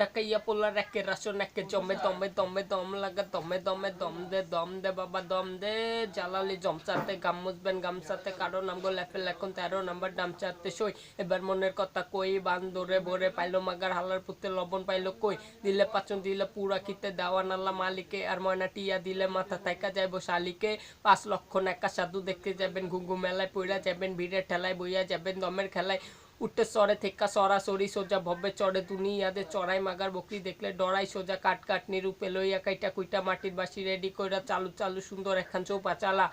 ডাকাইয়া পোলার একে রাসন একে জমে দমে দমে দম লাগা দমে দমে দম দে দম দে বাবা দম দে জালালি জমসাতে গাম মুসবেন গামসাতে কারও নাম গো লেফেল এখন তেরো নাম্বার ডামচাতে সই এবার মনের কথা কই বান ধরে ভরে পাইলো মাগার হালার পুতে লবণ পাইলো কই দিলে পাচন দিলে পুরা খিতে দেওয়া নাল্লা মালিকে আর ময়না টিয়া দিলে মাথা থাইকা যাইব শালিকে পাঁচ লক্ষ নাকা সাধু দেখতে যাবেন ঘুঘু মেলায় পইরা যাবেন ভিড়ের ঠেলায় বইয়া যাবেন দমের খেলায় উঠতে সরে থেকা সরাসরি সোজা, ভব্যে চড়ে দুনিয়াতে চড়াই মাগার বকরি দেখলে ডরাই সোজা, কাট কাট নিরূপে লইয়া কাইটা কুইটা মাটির বাসি রেডি কইরা চালু চালু সুন্দর একখান চৌপা চালা।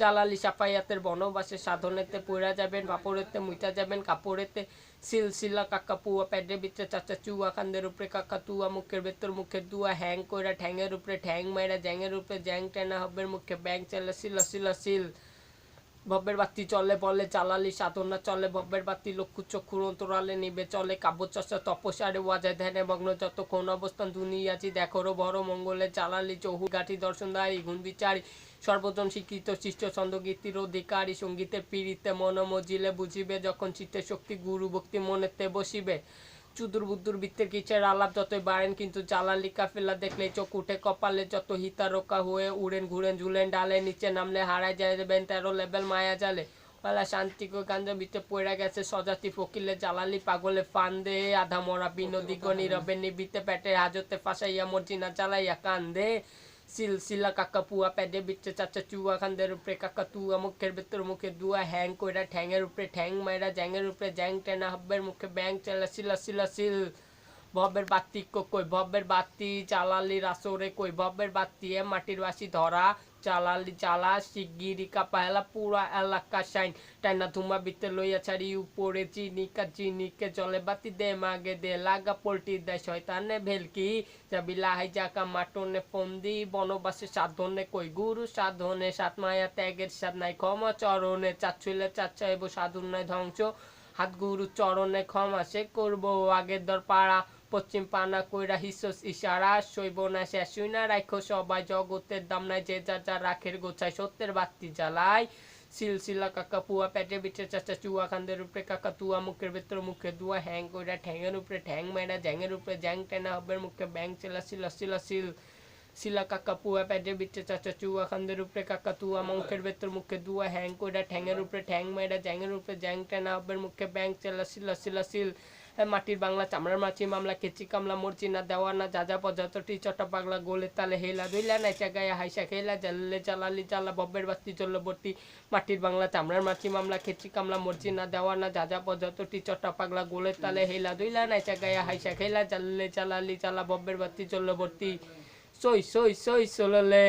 চালালি সাফাইয়াতের বনবাসে সাধনেতে পইরা যাবেন পাপড়েতে মুইটা যাবেন কাপড়েতে সিলসিলা কাকা পুয়া প্যাডের ভিতরে চাচা চুয়া কান্দের উপরে কাকা তুয়া, মুখের ভেতর মুখের দুয়া, হ্যাং কইরা ঠ্যাংয়ের উপরে ঠ্যাং মাইরা, জ্যাংয়ের উপরে জ্যাং টেনা হবের মুখে ব্যাং চালা, সিলা সিলা, সিল। ভব্যের বাতি চলে, বলে চালালি সাধনা চলে ভব্যের বাতি লক্ষ্য চক্ষুর অন্তরালে নিবে চলে, কাব্য চর্চা তপস্যারে ওয়াজায় ধ্যানে মগ্ন, যতক্ষণ অবস্থান দুনিয়াছি দেখরো বড় মঙ্গলে চালালি চৌহু গাঠি দর্শনদারি গুণ বিচারি, সর্বজন শিক্ষিত, শিষ্ট ছন্দ গীতির অধিকারী সঙ্গীতের পীড়িতে মন মজিলে বুঝিবে, যখন চিত্তের শক্তি গুরু ভক্তি মনেতে বসিবে। চুদুর বুদ্দুর বৃত্তের কিচের আলাপ? যতই বাড়েন কিন্তু জালালি কাফেলা দেখলে চোখ উঠে কপালে যত হিতারোকা হয়ে উড়েন ঘুরেন ঝুলেন ডালে নিচে নামলে হারায় যাবেন তেরো লেভেল মায়া জালে। পালা শান্তি গাঞ্জা ভিতরে পড়ে গেছে সজাতি ফকিলে জালালি পাগলে ফান দে আধা মরা বিনোদী নীরবে নিবিতে পেটে হাজতে ফাঁসাইয়া মর্জিনা চালাইয়া কান্দে। সিলসিলা কাকা পুয়া প্যাডে বিচ্ছে চাচা চুয়া খান্দের উপরে কাকা তুয়া মুখের ভেতর মুখে দুয়া হ্যাং কইরা ঠ্যাংয়ের উপরে ঠ্যাং মাইরা জ্যাংয়ের উপরে জ্যাং টেনা হব্বের মুখে ব্যাং চালা সিলা সিলা সিল ভবের বাতি কো- কই? ভবের বাতি চালালি রাসরে কই? ভবের বাতি এ মাটির বাসি ধরা চালালি চালা শিগগিরি কাপাহেলা পুরা এলাকা শাইন। টাইনা ধুমা বিতে লইয়া ছাড়ি উপরে চিনিকা চিনিকে জলে বাতি দে মাগে দে লাগা পোল্টি দে শয়তানে ভেলকি। যাবি লাহাই জাকা মাটনে ফন্দি বনবাসে সাধনে কই? গুরু সাধনে সাত মায়া ত্যাগের সাত নাই ক্ষমা চরণে। চাচ্ছুলে চাচ্ছাইব সাধুর নাই ধ্বংস। হাত গুরু চরণে ক্ষমা সে করব আগের দর পাড়া পশ্চিম পানা কইরা হিসস ইশারা শৈব না শেষই না রাখো সবাই জগতের দাম নাই যে যা যা রাখের গোছায় সত্যের বাতি জ্বালায়। সিলসিলা কাকা পুয়া পেটে বিটে চাচা চুয়া খান্দের উপরে কাকা তুয়া মুখের ভেতর মুখে দুয়া হ্যাং কইরা ঠ্যাংয়ের উপরে ঠ্যাং মাইরা জ্যাংয়ের উপরে জ্যাং টেনা হবের মুখে ব্যাং চেলা সিলা সিলা সিল শিলা কাকা পুয়া প্যাডে বিচ্ছে চাচা চুয়া খান্দের উপরে কাকা তুয়া মুখের ভেতর মুখে দুয়া হ্যাং কইরা ঠ্যাংয়ের উপরে ঠ্যাং মাইরা জ্যাংয়ের উপরে জ্যাং টেনা হবের মুখে ব্যাং চেলা সিলা সিলা সিল হ্যাঁ, মাটির বাংলা, চামড়ার মাছি, মামলা, কেচি, কামলা, মরচি, না দেওয়া, না যা যা পর্যটটি চটা, পাগলা, গোলে, তালে, হেলা দুইলা নাইচা, গায়া, হাইসা, খেলা জাল্লে চালালি চালা বব্বের বাস্তি চলল বর্তি মাটির বাংলা, চামড়ার মাছি, মামলা খেচি কামলা, মরচি, না দেওয়া, না যা যা পর্যটটি চটা, পাগলা, গোলে, তালে, হেলা দুইলা নাইচা, গায়া, হাইসা, খেলা জাল্লে চালালি চালা বব্বের বাস্তি চলল বর্তি সই সই সই চললে